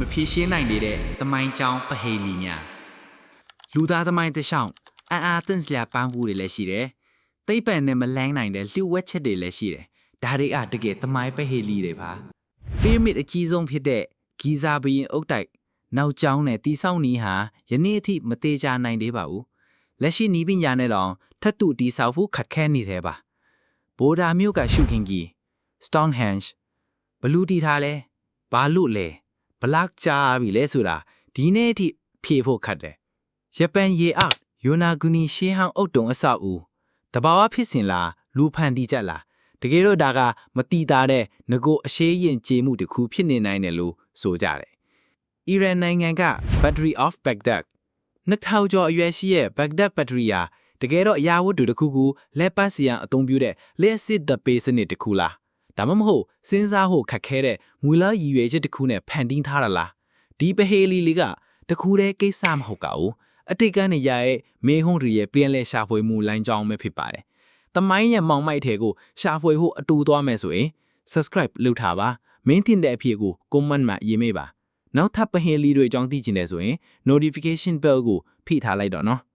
မဖြေရှင်းနိုင်သေးတဲ့သမိုင်းကြောင်းပဟေလီများလူသားသမိုင်းတစ်လျှောက်အံ့အားသင့်စရာပန်းဘူးတွေလည်းရှိတယ်။သိပ္ပံနဲ့မလန်းနိုင်တဲ့လျှို့ဝှက်ချက်တွေလည်းရှိတယ်။ဒါတွေကတကယ်သမိုင်းပဟေလီတွေပါ။ပီရမစ်အကြီးဆုံးဖြစ်တဲ့ဂီဇာဘီရင်အုတ်တိုက်နောက်ကျောင်းနဲ့တီဆောက်နီးဟာယနေ့အထိမသေးချာနိုင်သေးပါဘူး။လက်ရှိနီးပညာနဲ့တော့ထပ်တူတီဆောက်ဖို့ခက်ခဲနေသေးပါ။ဘိုဒါမြို့ကရှုခင်ကြီး Stonehenge ဘလူးတီထားလဲဘာလို့လဲဘ လောက်ကြာပြီလဲဆိုတာဒီနေ့အထိဖြေဖို့ခက်တယ်။ယပန်ရေအောက်ယိုနာဂူနီရှေးဟောင်းအုတ်တုံအဆောက်ဦးတဘာဝဖြစ်စဉ်လားလူဖန်တီးချက်လားတကယ်တော့ဒါကမတီးတာတဲ့ငကိုအရှိရင်ကြေမှုတစ်ခုဖြစ်နေနိုင်တယ်လို့ဆိုကြတယ်။အီရန်နိုင်ငံက Battery of Baghdad 2000ကျော်အရွယ်ရှိရဲ့ Baghdad battery ဟာတကယ်တော့အရာဝတ္ထုတစ်ခုခုလက်ပတ်စီယံအသုံးပြုတဲ့လျှက်စစ်တပေးစနစ်တစ်ခုလား ဒါမှမဟုတ်စဉ်းစားဖို့ခက်ခဲတဲ့ငွေလားရည်ရွယ်ချက်တစ်ခုနဲ့ဖန်တီးထားတာလားဒီပဟေလီလေးကတခုတည်းကိစ္စမဟုတ်ကဘူးအတိတ်ကနေရရဲ့မေဟုံးတွေရဲ့ပြန်လဲရှာဖွေမှုလိုင်းကြောင်းပဲဖြစ်ပါတယ်တမိုင်းရဲ့မောင်မိုက်ထဲကိုရှာဖွေဖို့အတူသွားမယ်ဆိုရင် subscribe လုပ်ထားပါမင်းတင်တဲ့အဖြစ်ကို comment မှာရေးမေးပါနောက်ထပ်ပဟေလီတွေအကြောင်းသိချင်တယ်ဆိုရင် notification bell ကိုဖိထားလိုက်တော့နော်